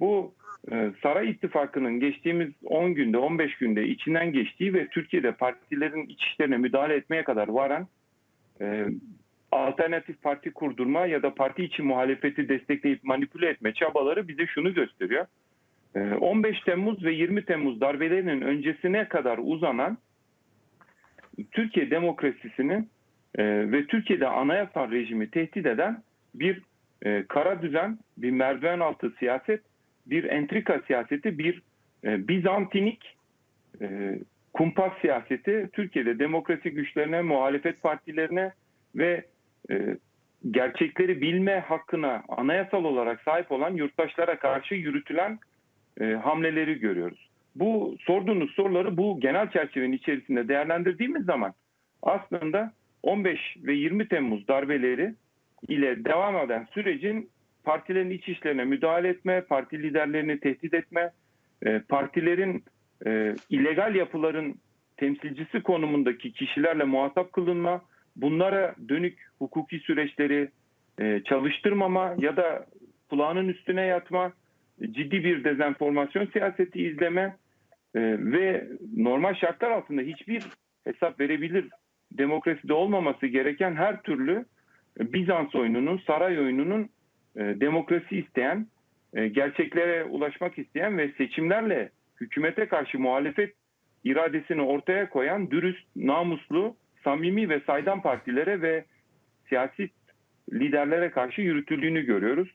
Bu e, Saray İttifakı'nın geçtiğimiz 10 günde 15 günde içinden geçtiği ve Türkiye'de partilerin iç işlerine müdahale etmeye kadar varan e, alternatif parti kurdurma ya da parti içi muhalefeti destekleyip manipüle etme çabaları bize şunu gösteriyor. E, 15 Temmuz ve 20 Temmuz darbelerinin öncesine kadar uzanan Türkiye demokrasisini e, ve Türkiye'de anayasal rejimi tehdit eden bir e, kara düzen, bir merdiven altı siyaset, bir entrika siyaseti, bir e, Bizantinik e, kumpas siyaseti Türkiye'de demokrasi güçlerine, muhalefet partilerine ve e, gerçekleri bilme hakkına anayasal olarak sahip olan yurttaşlara karşı yürütülen e, hamleleri görüyoruz. Bu sorduğunuz soruları bu genel çerçevenin içerisinde değerlendirdiğimiz zaman aslında 15 ve 20 Temmuz darbeleri ile devam eden sürecin partilerin iç işlerine müdahale etme, parti liderlerini tehdit etme, e, partilerin e, illegal yapıların temsilcisi konumundaki kişilerle muhatap kılınma, bunlara dönük hukuki süreçleri e, çalıştırmama ya da kulağının üstüne yatma, ciddi bir dezenformasyon siyaseti izleme ve normal şartlar altında hiçbir hesap verebilir demokraside olmaması gereken her türlü Bizans oyununun, saray oyununun demokrasi isteyen, e, gerçeklere ulaşmak isteyen ve seçimlerle hükümete karşı muhalefet iradesini ortaya koyan dürüst, namuslu, samimi ve saydam partilere ve siyasi liderlere karşı yürütüldüğünü görüyoruz.